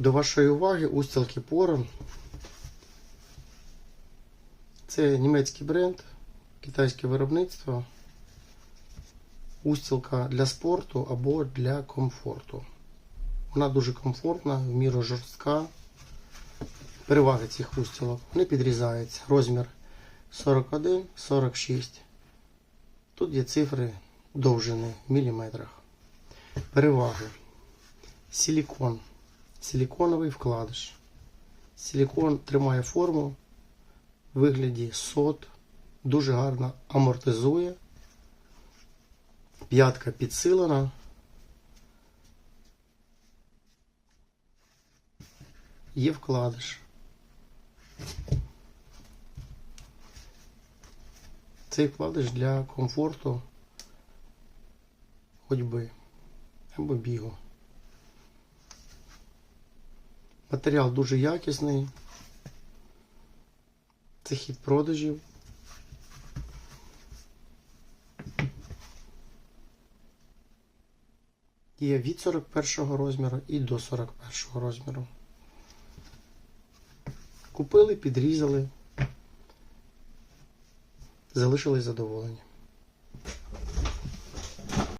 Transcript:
До вашої уваги устілки Порон. Це німецький бренд, китайське виробництво. Устілка для спорту або для комфорту. Вона дуже комфортна, в міру жорстка. Переваги цих устілок. Вони підрізаються. Розмір 41-46. Тут є цифри довжини в міліметрах. Переваги. Силікон. Силіконовий вкладиш. Силікон тримає форму в вигляді сот. Дуже гарно амортизує. П'ятка підсилена. Є вкладиш. Цей вкладиш для комфорту ходьби або бігу. Матеріал дуже якісний. Це хід продажів. Є від 41 розміру і до 41 розміру. Купили, підрізали, залишились задоволені.